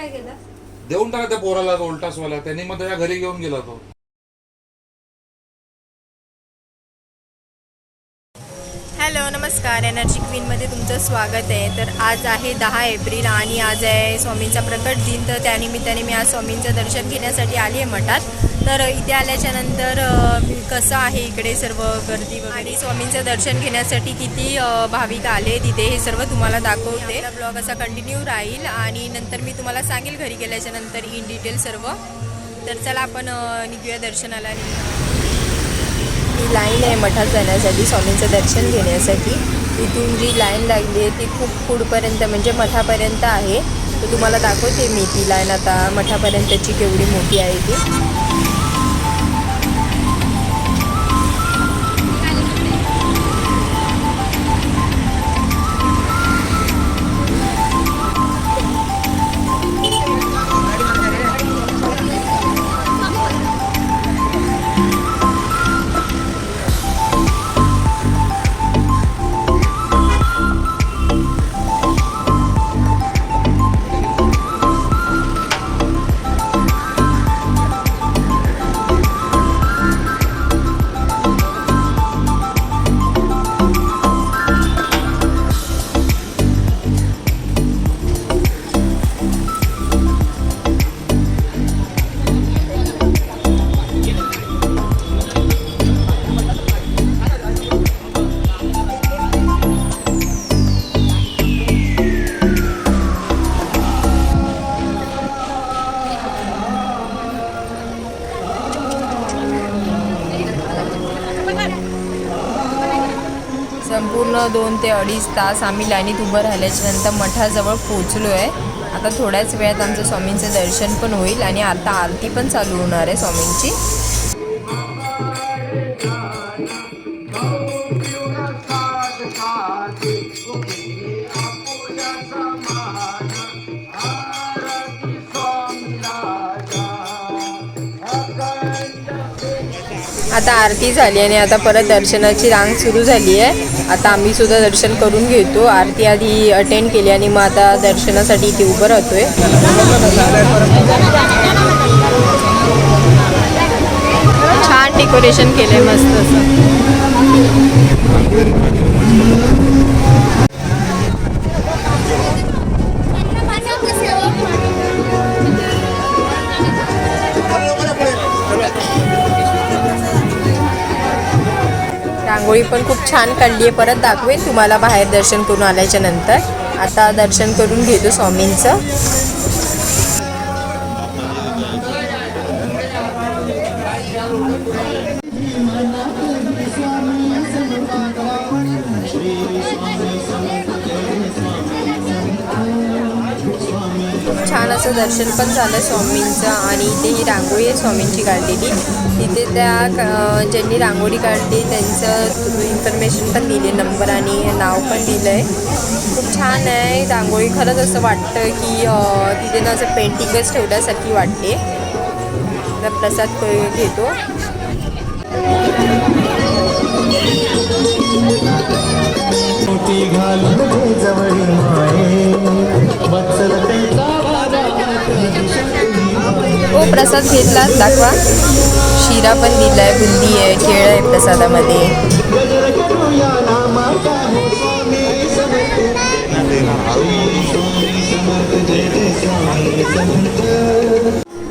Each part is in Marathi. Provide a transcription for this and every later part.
काय केलं? देऊन टाका त्या पोराला तो उलटासवाला त्यांनी मग त्याच्या घरी घेऊन गेला तो. हॅलो नमस्कार. एनर्जी क्वीनमध्ये तुमचं स्वागत आहे. तर आज आहे दहा एप्रिल आणि आज आहे स्वामींचा प्रकट दिन. तर त्यानिमित्ताने मी आज स्वामींचं दर्शन घेण्यासाठी आली आहे मठात. तर इथे आल्याच्यानंतर कसं आहे इकडे सर्व गर्दी वगैरे? आणि स्वामींचं दर्शन घेण्यासाठी किती भाविक आले? तिथे हे सर्व तुम्हाला दाखवते. ब्लॉग असा कंटिन्यू राहील. आणि नंतर मी तुम्हाला सांगेल घरी गेल्याच्यानंतर इन डिटेल सर्व. तर चला आपण निघूया दर्शनाला. ती ही लाईन आहे मठात जाण्यासाठी स्वामींचं दर्शन घेण्यासाठी. इथून जी लाईन लागली आहे ती खूप पुढपर्यंत म्हणजे मठापर्यंत आहे. तर तुम्हाला दाखवते मी ती लाईन आता मठापर्यंतची केवढी मोठी आहे ती. ते अडीच तास आम्ही लाईनीत उभं राहिल्याच्या नंतर मठाजवळ पोचलो आहे आता थोड्याच वेळात आमचं स्वामींचं दर्शन पण होईल आणि आता आरती पण चालू होणार आहे स्वामींची. आता आरती झाली आणि आता परत दर्शनाची रांग सुरू झाली आहे. आता आम्ही सुद्धा दर्शन करून घेतो. आरती आधी अटेंड केली आणि मग आता दर्शनासाठी इथे उभं राहतोय. छान डेकोरेशन केलंय मस्त असं. रांगोळी पण खूप छान काढली आहे. परत दाखवेन तुम्हाला बाहेर दर्शन करून आल्याच्यानंतर. आता दर्शन करून घेतो स्वामींचं. देवाचं दर्शन पण झालं स्वामींचं आणि इथे ही रांगोळी आहे स्वामींची काढलेली. तिथे त्या ज्यांनी रांगोळी काढली त्यांचं इन्फॉर्मेशन पण दिली नंबर आणि नाव पण दिलं आहे खूप छान आहे रांगोळी. खरंच असं वाटतं की तिथे ना असं पेंटिंगच ठेवल्यासारखी वाटते. प्रसाद घेतो. घालून घे माये. वत्सलतेचा का हो प्रसाद घेतला. दाखवा. शिरा पण दिलाय बुंदी आहे केळ आहे प्रसादामध्ये.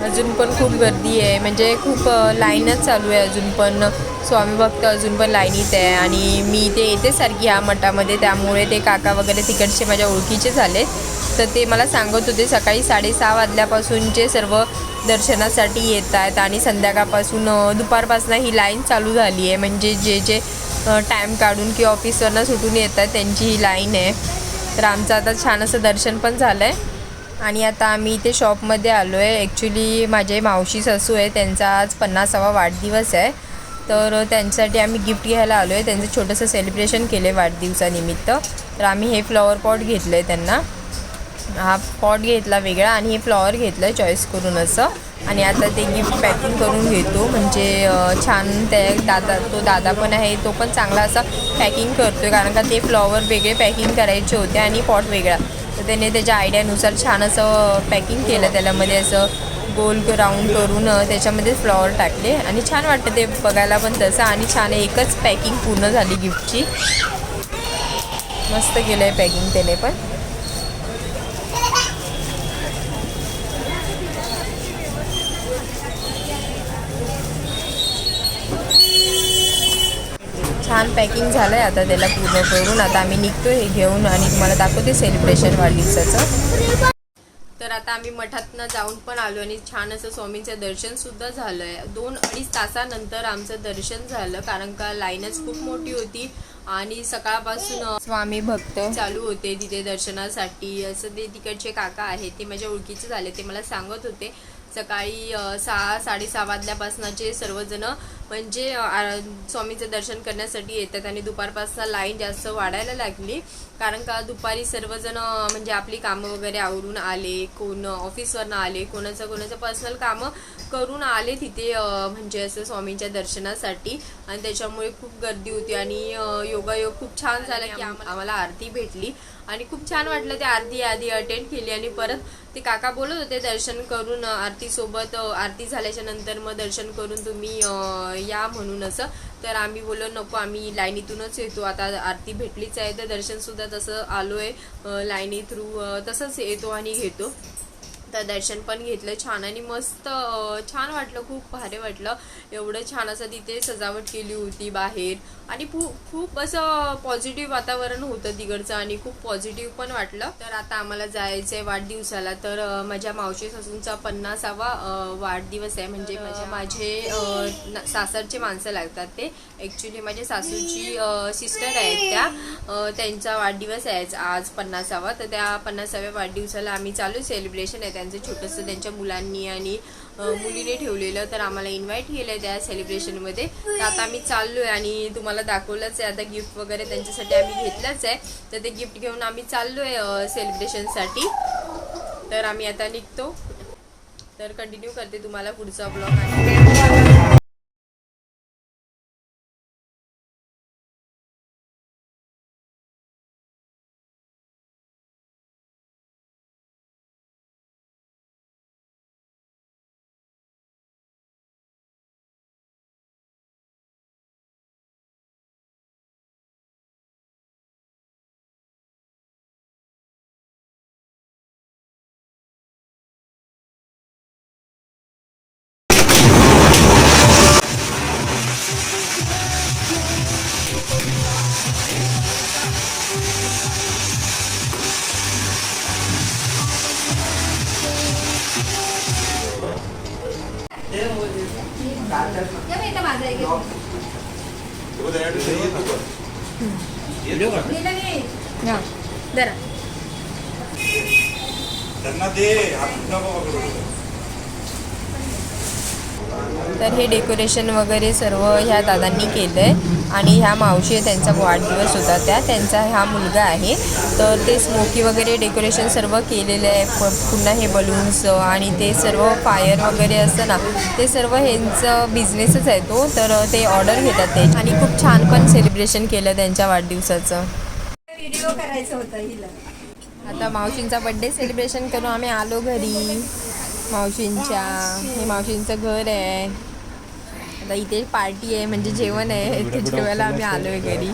अजून पण खूप गर्दी आहे. म्हणजे खूप लाईनच चालू आहे अजून पण. स्वामी भक्त अजून पण लाईनीत आहे. आणि मी इथे येते सारखी ह्या मठामध्ये. त्यामुळे ते काका वगैरे तिकडचे माझ्या ओळखीचे झाले तर ते मला सांगत होते सकाळी साडेसहा वाजल्यापासूनचे सर्व दर्शनासाठी येत आहेत आणि संध्याकाळपासून दुपारपासून ही लाईन चालू झाली आहे. म्हणजे जे जे टाईम काढून की ऑफिसवरनं सुटून येत आहेत त्यांची ही लाईन आहे. तर आमचं आता छान असं दर्शन पण झालं आहे आणि आता आम्ही इथे शॉपमध्ये आलो आहे ॲक्च्युली माझे मावशी सासू आहे त्यांचा आज पन्नासावा वाढदिवस आहे. तर त्यांच्यासाठी आम्ही गिफ्ट घ्यायला आलो आहे त्यांचं छोटंसं सेलिब्रेशन केलं आहे वाढदिवसानिमित्त. तर आम्ही हे फ्लॉवर पॉट घेतलं आहे त्यांना. हा पॉट घेतला वेगळा आणि हे फ्लॉवर घेतलं आहे चॉईस करून असं. आणि आता ते गिफ्ट पॅकिंग करून घेतो. म्हणजे छान त्या दादा तो दादा पण आहे तो पण चांगला असा पॅकिंग करतो आहे कारण का ते फ्लॉवर वेगळे पॅकिंग करायचे होते आणि पॉट वेगळा. तर त्याने त्याच्या आयडियानुसार छान असं पॅकिंग केलं त्यालामध्ये असं गोल राऊंड करून त्याच्यामध्ये फ्लॉवर टाकले. आणि छान वाटतं ते बघायला पण तसं. आणि छान एकच पॅकिंग पूर्ण झाली गिफ्टची मस्त केलं आहे पॅकिंग त्याने पण. छान पॅकिंग झालं आहे आता त्याला पूर्ण करून आता आम्ही निघतो हे घेऊन आणि तुम्हाला दाखवते सेलिब्रेशन वाढदिवसाचं. तर आता आम्ही मठातनं जाऊन पण आलो आणि छान असं स्वामींचं दर्शन सुद्धा झालं आहे दोन अडीच तासानंतर आमचं दर्शन झालं कारण का लाईनच खूप मोठी होती आणि सकाळपासून स्वामी भक्त. चालू होते तिथे दर्शनासाठी. असं ते तिकडचे काका आहेत ते माझ्या ओळखीचे झाले ते मला सांगत होते. सकाळी सहा साडेसहा वाजल्यापासनाचे सर्वजण म्हणजे स्वामीचं दर्शन करण्यासाठी येतात आणि दुपारपासून लाईन जास्त वाढायला लागली. कारण का दुपारी सर्वजण म्हणजे आपली कामं वगैरे आवरून आले कोण ऑफिसवरनं आले कोणाचं कोणाचं पर्सनल कामं करून आले तिथे म्हणजे असं स्वामींच्या दर्शनासाठी. आणि त्याच्यामुळे खूप गर्दी होती आणि योगायोग खूप छान झाला की आम्हाला आरती भेटली. आणि खूप छान वाटलं ते आरती आधी अटेंड केली आणि परत ते काका बोलत होते दर्शन करून आरतीसोबत आरती झाल्याच्यानंतर मग दर्शन करून तुम्ही या म्हणून असं. तर आम्ही बोललो नको आम्ही लाईनीतूनच येतो आता आरती भेटलीच आहे तर दर्शनसुद्धा तसं आलो आहे लाईनी थ्रू तसंच येतो आणि घेतो. तर दर्शन पण घेतलं छान आणि मस्त छान वाटलं खूप भारी वाटलं. एवढं छान असं तिथे सजावट केली होती बाहेर. आणि खूप खूप असं पॉझिटिव्ह वातावरण होतं तिकडचं आणि खूप पॉझिटिव्ह पण वाटलं. तर आता आम्हाला जायचं आहे वाढदिवसाला. तर माझ्या मावशी सासूंचा पन्नासावा वाढदिवस आहे. म्हणजे माझे सासरचे माणसं लागतात ते. ॲक्च्युली माझ्या सासूची सिस्टर आहेत त्या. त्यांचा वाढदिवस आहे आज- आज पन्नासावा. तर त्या पन्नासाव्या वाढदिवसाला आम्ही चालू सेलिब्रेशन आहे. त्यांचं छोटंसं त्यांच्या मुलांनी आणि मुलीने ठेवलेलं तर आम्हाला इन्व्हाइट केलं आहे त्या सेलिब्रेशनमध्ये तर आता आम्ही चाललो आहे आणि तुम्हाला दाखवलंच आहे. आता गिफ्ट वगैरे त्यांच्यासाठी आम्ही घेतलंच आहे. तर ते गिफ्ट घेऊन आम्ही चाललो आहे सेलिब्रेशनसाठी तर आम्ही आता निघतो. तर कंटिन्यू करते तुम्हाला पुढचा ब्लॉग आणि तर हे डेकोरेशन वगैरे सर्व ह्या दादांनी केलं आहे आणि ह्या मावशी आहे, त्यांचा वाढदिवस होता. त्या त्यांचा हा मुलगा आहे. तर ते स्मोकी वगैरे डेकोरेशन सर्व केलेलं आहे. प पुन्हा हे बलून्स आणि ते सर्व फायर वगैरे असतं ना ते सर्व ह्यांचं बिझनेसच आहे तो. तर ते ऑर्डर घेतात ते आणि खूप छान पण सेलिब्रेशन केलं त्यांच्या वाढदिवसाचं. व्हिडिओ करायचं होतं हिला. आता मावशींचा बड्डे सेलिब्रेशन करून आम्ही आलो घरी. मावशींच्या हे मावशींचं घर आहे. आता इथे पार्टी आहे म्हणजे जेवण आहे. ते जेवायला आम्ही आलो आहे घरी.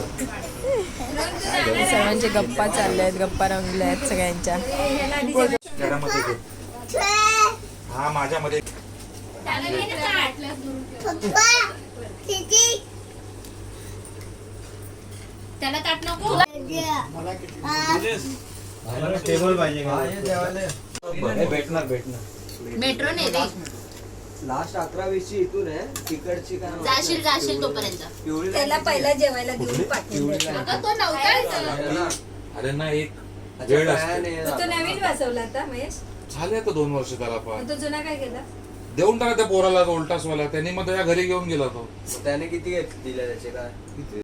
सर्वांचे गप्पा चालल्या आहेत गप्पा रंगल्या आहेत सगळ्यांच्या. हा माझ्यामध्ये. त्याला ताट नको. भेटणार भेटणार. मेट्रो नाही रे लास्ट अकरा वीसची इथून आहे तिकडची काय जाशील जाशील तोपर्यंत. पिवळी त्याला पहिला जेवायला पिवळी. अगं, तो नव्हता अरे ना एक अच्छा, वेळ असते. मग तो. नवीन वाचवला आता महेश? झाले आता दोन वर्ष त्याला पण. मग तो जुना काय केला? देऊन टाका त्या पोराला उलटासवाला त्यांनी मग त्याच्या घरी घेऊन गेला तो. त्याने किती घेत- दिले त्याचे काय? किती